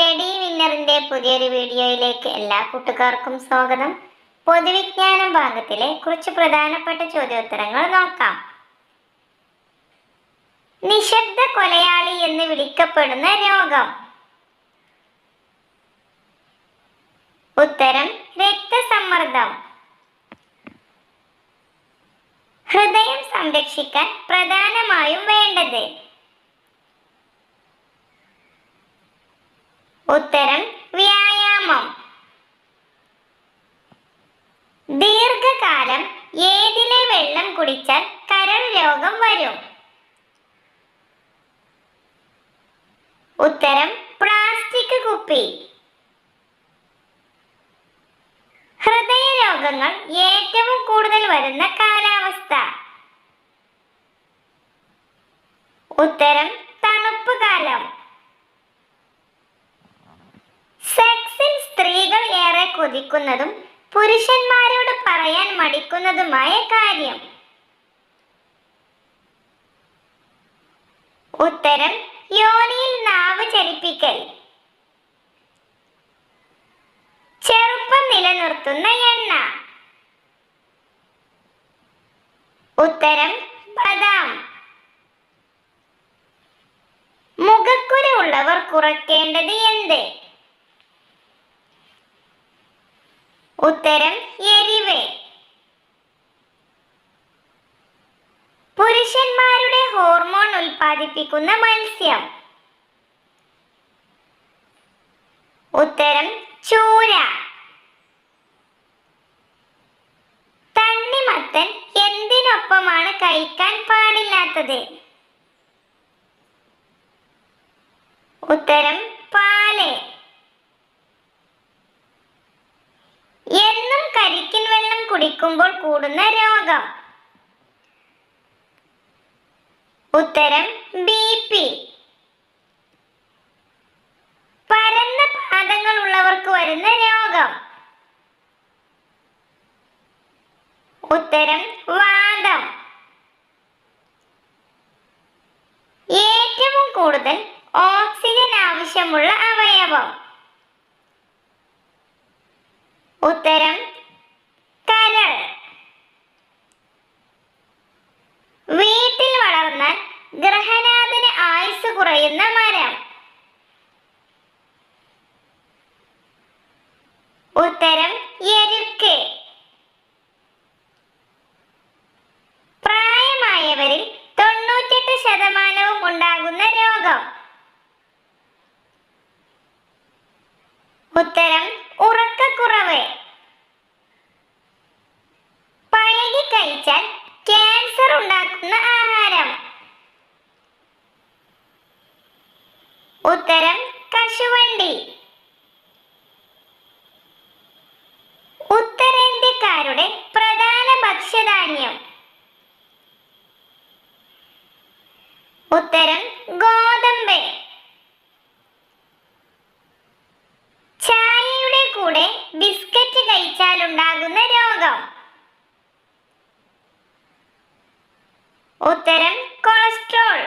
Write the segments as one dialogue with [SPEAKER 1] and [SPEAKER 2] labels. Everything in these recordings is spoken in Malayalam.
[SPEAKER 1] സ്റ്റഡി വിന്നറിന്റെ പുതിയൊരു വീഡിയോയിലേക്ക് എല്ലാ കൂട്ടുകാർക്കും സ്വാഗതം. പൊതുവിജ്ഞാനം ഭാഗത്തിലെ കുറച്ച് പ്രധാനപ്പെട്ട ചോദ്യോത്തരങ്ങൾ നോക്കാം. നിശബ്ദ കൊലയാളി എന്ന് വിളിക്കപ്പെടുന്ന രോഗം. ഉത്തരം രക്തസമ്മർദ്ദം. ഹൃദയം സംരക്ഷിക്കാൻ പ്രധാനമായും വേണ്ടത് ഉത്തരം വ്യായാമം. ദീർഘകാലം ഏതിലെ വെള്ളം കുടിച്ചാൽ കരൾ രോഗം വരും? ഉത്തരം പ്ലാസ്റ്റിക് കുപ്പി. ഹൃദയ രോഗങ്ങൾ ഏറ്റവും കൂടുതൽ വരുന്ന കാലാവസ്ഥ. ഉത്തരം കാര്യം. ഉത്തരം യോനിയിൽ നാവ് ചലിപ്പിക്കൽ ചെറുപ്പം നിലനിർത്തുന്ന എണ്ണ. ഉത്തരം ബദാം. മുഖക്കുരു ഉള്ളവർ കുറയ്ക്കേണ്ടത് എന്ത്? ഉത്തരം എരിവ്. ഉൽപ്പാദിപ്പിക്കുന്ന മത്സ്യം. ഉത്തരം ചൂര. തണ്ണിമത്തൻ എന്തിനൊപ്പമാണ് കഴിക്കാൻ പാടില്ലാത്തത്? ഉത്തരം പാൽ. എന്നും കരിക്കിൻ വെള്ളം കുടിക്കുമ്പോൾ കൂടുന്ന രോഗം. ഉത്തരം ബി പി. പരന്ന പാദങ്ങൾ ഉള്ളവർക്ക് വരുന്ന രോഗം. ഉത്തരം വാദം. ഏറ്റവും കൂടുതൽ ഓക്സിജൻ ആവശ്യമുള്ള അവയവം. ഉത്തരം കരൾ. വീട്ടിൽ വളർന്നാൽ ഗ്രഹനാഥന് ആയുസ് കുറയുന്ന മരം. ഉത്തരം എരുക്ക്. പ്രായമായവരിൽ തൊണ്ണൂറ്റെട്ട് ശതമാനവും ഉണ്ടാകുന്ന രോഗം. ഉത്തരം ഉറക്കക്കുറവ്. പഴകി കഴിച്ചാൽ ഉത്തരം ഗോതമ്പ്. ചായയുടെ കൂടെ ബിസ്ക്കറ്റ് കഴിച്ചാലുണ്ടാകുന്ന രോഗം. ഉത്തരം കൊളസ്ട്രോൾ.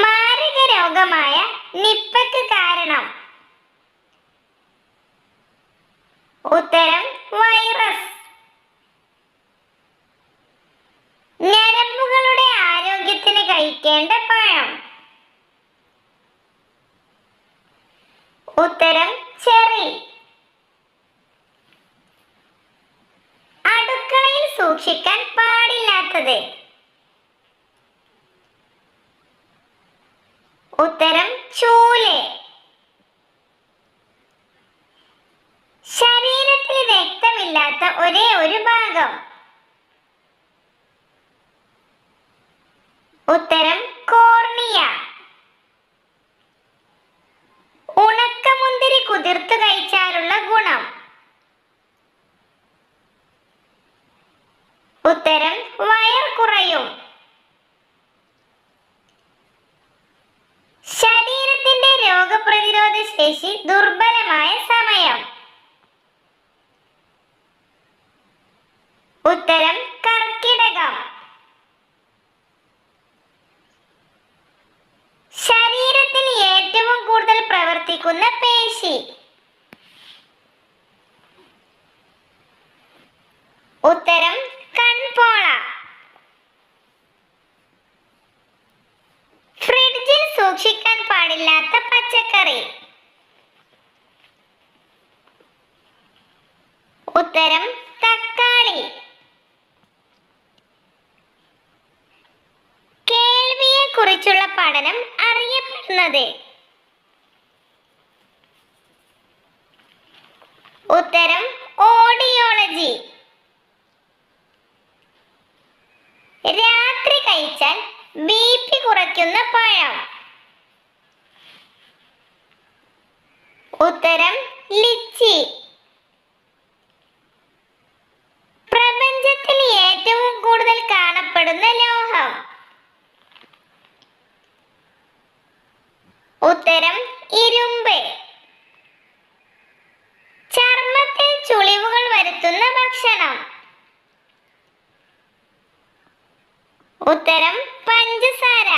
[SPEAKER 1] മാരക രോഗമായ നിപ്പക്ക് കാരണം. ഉത്തരം വൈറസ്. പഴം. ഉത്തരം ചെറി. അടുക്കളയിൽ സൂക്ഷിക്കാൻ പാടില്ലാത്തത്. ഉത്തരം ചൂൽ. ശരീരത്തിൽ രക്തമില്ലാത്ത ഒരേ ഒരു ഭാഗം. ഉത്തരം കോർണിയ. ഉണക്കമുന്തിരി കുതിർത്ത് കഴിച്ചാലുള്ള ഗുണം. ഉത്തരം നിർമ്മിക്കുന്ന പേശി. ഉത്തരം കൺപോള. ഫ്രിഡ്ജിൽ സൂക്ഷിക്കാൻ പാടില്ലാത്ത പച്ചക്കറി. ഉത്തരം തക്കാളി. കേൾവിയെ കുറിച്ചുള്ള പഠനം അറിയപ്പെടുന്നത് ഉത്തരം ഓഡിയോളജി രാത്രി കഴിച്ചാൽ ബി പി കുറയ്ക്കുന്ന പഴം ഉത്തരം ലിച്ചി. പ്രപഞ്ചത്തിൽ ഏറ്റവും കൂടുതൽ കാണപ്പെടുന്ന ലോഹം. ഉത്തരം ഇരുമ്പ് ചർമ്മത്തിൽ ചുളിവുകൾ വരുത്തുന്ന ഭക്ഷണം. ഉത്തരം പഞ്ചസാര.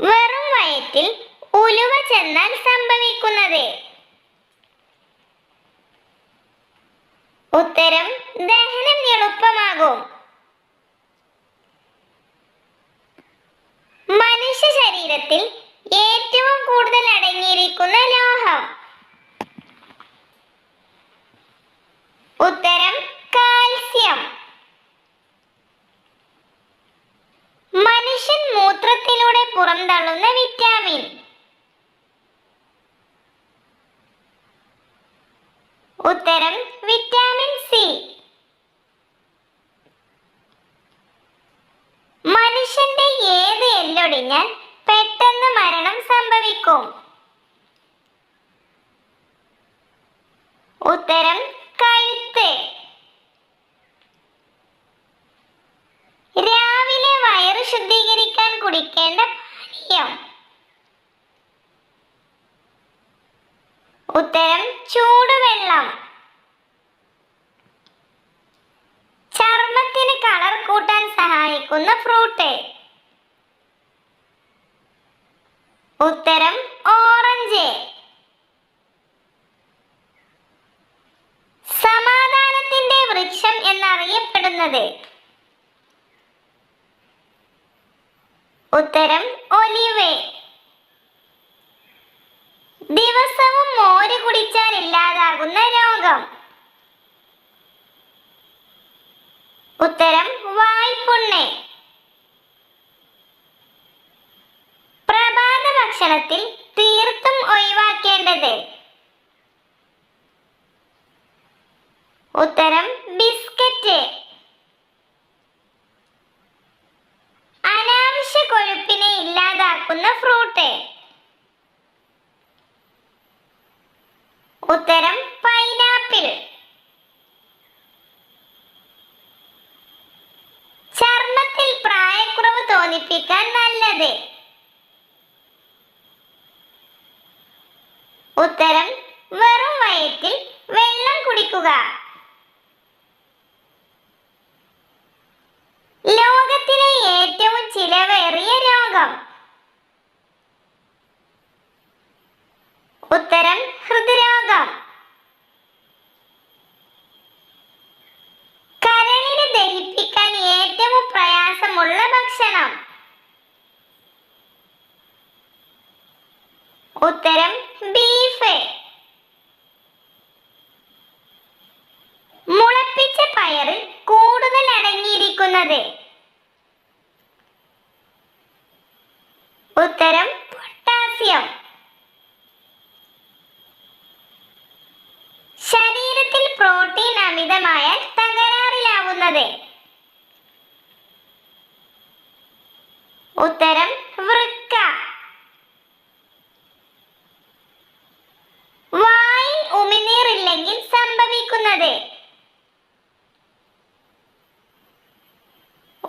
[SPEAKER 1] വെറും വയറ്റിൽ ഉലുവ ചെന്നാൽ സംഭവിക്കുന്നത്. ഉത്തരം ദഹനം എളുപ്പമാകും. മനുഷ്യ ശരീരത്തിൽ ഏറ്റവും കൂടുതൽ അടങ്ങിയിരിക്കുന്ന ലോഹം ഉത്തരം കാൽസ്യം മനുഷ്യൻ മൂത്രത്തിലൂടെ പുറന്തള്ളുന്ന വിറ്റാമിൻ ഉത്തരം വിറ്റാമിൻ സി മനുഷ്യന്റെ ഏത് എല്ലൊടിഞ്ഞാൽ പെട്ടെന്ന് മരണം സംഭവിക്കും? ഉത്തരം കഴുത്ത്. രാവിലെ വയറ് ശുദ്ധീകരിക്കാൻ കുടിക്കേണ്ട സഹായിക്കുന്ന ഫ്രൂട്ട് ഉത്തരം ഓറഞ്ച് സമാധാനത്തിന്റെ വൃക്ഷം എന്നറിയപ്പെടുന്നത്. ഉത്തരം ഒലിവ്. ദിവസവും മോര് കുടിച്ചാൽ ഇല്ലാതാകുന്ന രോഗം. ഉത്തരം ഉത്തരം ബിസ്ക്കറ്റ്. അനാവശ്യ കൊഴുപ്പിനെ ഇല്ലാതാക്കുന്ന ഫ്രൂട്ട്. ഉത്തരം പൈനാപ്പിൾ. ചർമ്മത്തിൽ പ്രായക്കുറവ് തോന്നിപ്പിക്കാൻ നല്ലത്. ഉത്തരം വെറും വയറ്റിൽ വെള്ളം കുടിക്കുക ലോകത്തിലെ ഏറ്റവും ചിലവേറിയ രോഗം ഉത്തരം ഹൃദ്രോഗം കരളിന് ദഹിപ്പിക്കാൻ ഏറ്റവും പ്രയാസമുള്ള ഭക്ഷണം ഉത്തരം ബീഫ്. മുളപ്പിച്ച പയറിൽ കൂടുതൽ അടങ്ങിയിരിക്കുന്നത്. ഉത്തരം പൊട്ടാസ്യം. ശരീരത്തിൽ പ്രോട്ടീൻ അമിതമായാൽ തകരാറിലാവുന്നത്. ഉത്തരം